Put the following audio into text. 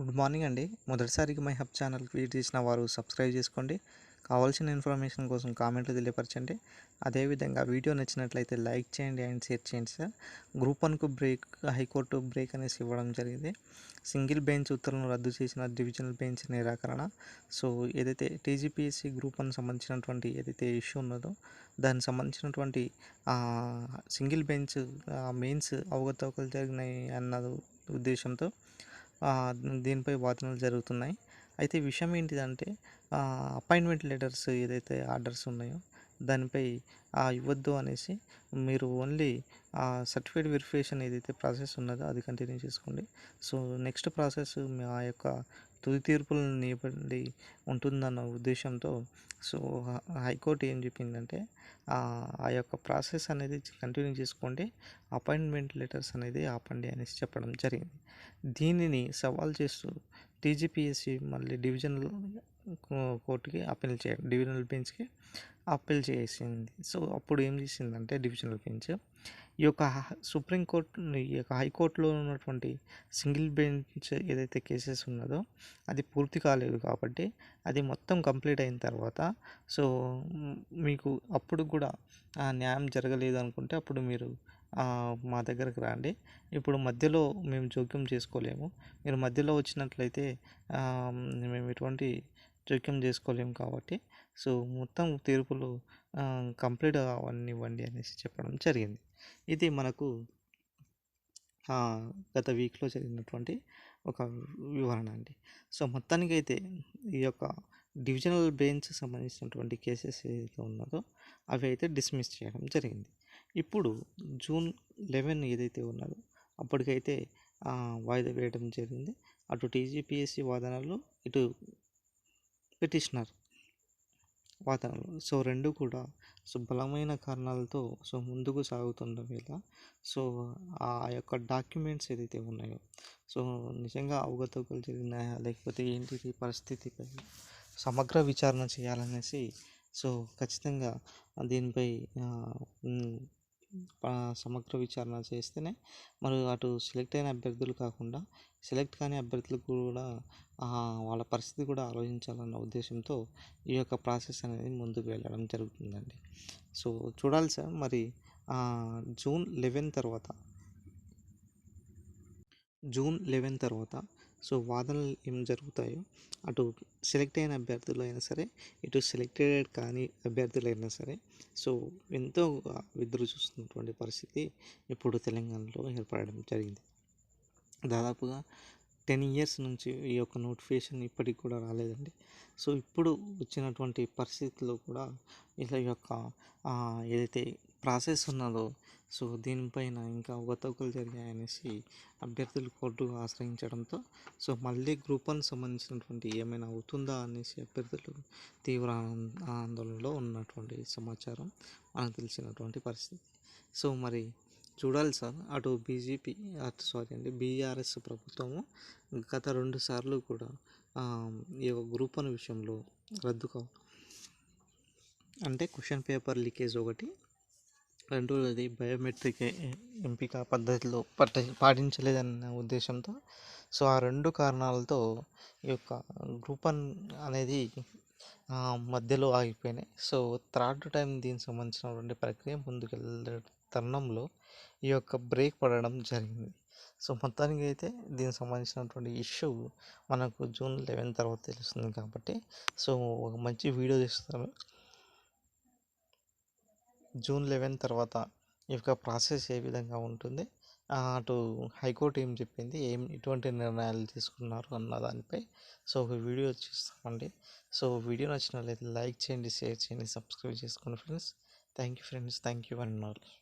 Good morning అండి. మొదటిసారికి my hub channel visit చేసిన వారు సబ్స్క్రైబ్ చేసుకోండి. కావాల్సిన ఇన్ఫర్మేషన్ కోసం కామెంట్లు తెలియపరచండి. అదేవిధంగా వీడియో నచ్చినట్లయితే లైక్ చేయండి అండ్ షేర్ చేయండి సార్. గ్రూప్ వన్కు బ్రేక్ హైకోర్టు బ్రేక్ అనేసి ఇవ్వడం జరిగింది. సింగిల్ బెంచ్ ఉత్తర్వులను రద్దు చేసిన డివిజనల్ బెంచ్ నిరాకరణ. సో ఏదైతే టీజీపీఎస్సీ గ్రూప్ వన్ సంబంధించినటువంటి ఏదైతే ఇష్యూ ఉన్నదో దానికి సంబంధించినటువంటి సింగిల్ బెంచ్ మెయిన్స్ అవగతవకలు జరిగినాయి అన్న ఉద్దేశంతో దీనిపై వాదనలు జరుగుతున్నాయి. అయితే విషయం ఏంటిదంటే అపాయింట్మెంట్ లెటర్స్ ఏదైతే ఆర్డర్స్ ఉన్నాయో దానిపై ఆ, ఇవ్వద్దు అనేసి మీరు ఓన్లీ ఆ సర్టిఫికేట్ వెరిఫికేషన్ ఏదైతే ప్రాసెస్ ఉన్నదో అది కంటిన్యూ చేసుకోండి. సో నెక్స్ట్ ప్రాసెస్ ఆ యొక్క తుది తీర్పులను నిలబడి ఉంటుందన్న ఉద్దేశంతో సో హైకోర్టు ఏం చెప్పిందంటే ఆ యొక్క ప్రాసెస్ అనేది కంటిన్యూ చేసుకోండి. అపాయింట్మెంట్ లెటర్స్ అనేది ఆపండి అనేసి చెప్పడం జరిగింది. దీనిని సవాల్ చేస్తూ టీజీపీఎస్సీ మళ్ళీ డివిజనల్ కో- కోర్టుకి అప్పీల్ చేయడం. డివిజనల్ బెంచ్కి అప్పీల్ చేసింది. సో అప్పుడు ఏం చేసిందంటే డివిజనల్ బెంచ్ ఈ యొక్క సుప్రీంకోర్టు ఈ యొక్క హైకోర్టులో ఉన్నటువంటి సింగిల్ బెంచ్ ఏదైతే కేసెస్ ఉన్నదో అది పూర్తి కాలేదు కాబట్టి అది మొత్తం కంప్లీట్ అయిన తర్వాత సో మీకు అప్పుడు కూడా ఆ న్యాయం జరగలేదు అనుకుంటే అప్పుడు మీరు మా దగ్గరకు రండి. ఇప్పుడు మధ్యలో మేము జోక్యం చేసుకోలేము. మీరు మధ్యలో వచ్చినట్లయితే మేము ఎటువంటి జోక్యం చేసుకోలేము కాబట్టి. సో మొత్తం తీర్పులు కంప్లీట్ అవనివ్వండి అనేసి చెప్పడం జరిగింది. ఇది మనకు గత వీక్లో జరిగినటువంటి ఒక వివరణ అండి. సో మొత్తానికి అయితే ఈ యొక్క డివిజనల్ బెంచ్ సంబంధించినటువంటి కేసెస్ ఏదైతే ఉన్నదో అవి అయితే డిస్మిస్ చేయడం జరిగింది. ఇప్పుడు జూన్ లెవెన్ ఏదైతే ఉన్నదో అప్పటికైతే వాయిదా వేయడం జరిగింది. అటు టీజీపీఎస్సీ వాదనలు ఇటు పిటిషనర్ వాదనలు సో రెండు కూడా సో బలమైన కారణాలతో సో ముందుకు సాగుతున్న వేళ సో ఆ యొక్క డాక్యుమెంట్స్ ఏదైతే ఉన్నాయో సో నిజంగా అవగతవకలు జరిగినాయా లేకపోతే ఏంటిది పరిస్థితిపై సమగ్ర విచారణ చేయాలనేసి సో ఖచ్చితంగా దీనిపై సమగ్ర విచారణ చేస్తేనే మరి అటు సెలెక్ట్ అయిన అభ్యర్థులు కాకుండా సెలెక్ట్ కాని అభ్యర్థులకు కూడా వాళ్ళ పరిస్థితి కూడా ఆలోచించాలన్న ఉద్దేశంతో ఈ యొక్క ప్రాసెస్ అనేది ముందుకు వెళ్ళడం జరుగుతుందండి. సో చూడాలి సార్. మరి జూన్ లెవెన్ తర్వాత జూన్ లెవెన్ తర్వాత సో వాదనలు ఏం జరుగుతాయో అటు సెలెక్ట్ అయిన అభ్యర్థులు అయినా సరే ఇటు సెలెక్టెడ్ కాని అభ్యర్థులైనా సరే సో ఎంతో ఎదురు చూస్తున్నటువంటి పరిస్థితి ఇప్పుడు తెలంగాణలో ఏర్పడడం జరిగింది. దాదాపుగా టెన్ ఇయర్స్ నుంచి ఈ యొక్క నోటిఫికేషన్ ఇప్పటికి కూడా రాలేదండి. సో ఇప్పుడు వచ్చినటువంటి పరిస్థితుల్లో కూడా ఇలా యొక్క ఏదైతే ప్రాసెస్ ఉన్నదో సో దీనిపైన ఇంకా అవకతవకలు జరిగాయనేసి అభ్యర్థులు కోర్టు ఆశ్రయించడంతో సో మళ్ళీ గ్రూప్ వన్ సంబంధించినటువంటి ఏమైనా అవుతుందా అనేసి అభ్యర్థులు తీవ్ర ఆందోళనలో ఉన్నటువంటి సమాచారం మనకు తెలిసినటువంటి పరిస్థితి. సో మరి చూడాలి సార్. అటు బీజేపీ అటు సారీ అండి బీఆర్ఎస్ ప్రభుత్వము గత రెండు సార్లు కూడా ఈ యొక్క గ్రూప్ వన్ విషయంలో రద్దు కావు అంటే క్వశ్చన్ పేపర్ లీకేజ్ ఒకటి రెండోది బయోమెట్రిక్ ఎంపిక పద్ధతిలో పట్ట పాటించలేదన్న ఉద్దేశంతో సో ఆ రెండు కారణాలతో ఈ యొక్క గ్రూప్ వన్ అనేది మధ్యలో ఆగిపోయినాయి. సో థర్డ్ టైం దీనికి సంబంధించినటువంటి ప్రక్రియ ముందుకెళ్ళే తరుణంలో ఈ యొక్క బ్రేక్ పడడం జరిగింది. సో మొత్తానికి అయితే దీనికి సంబంధించినటువంటి ఇష్యూ మనకు జూన్ లెవెన్ తర్వాత తెలుస్తుంది కాబట్టి సో ఒక మంచి వీడియో తీస్తాను. జూన్ లెవెన్ తర్వాత ఈ యొక్క ప్రాసెస్ ఏ విధంగా ఉంటుంది? అటు హైకోర్టు ఏం చెప్పింది? ఏం ఎటువంటి నిర్ణయాలు తీసుకున్నారు అన్న దానిపై. సో ఒక వీడియో చూస్తామండి. సో వీడియో నచ్చినట్లయితే లైక్ చేయండి షేర్ చేయండి సబ్స్క్రైబ్ చేసుకోండి friends. Thank you friends. Thank you and all.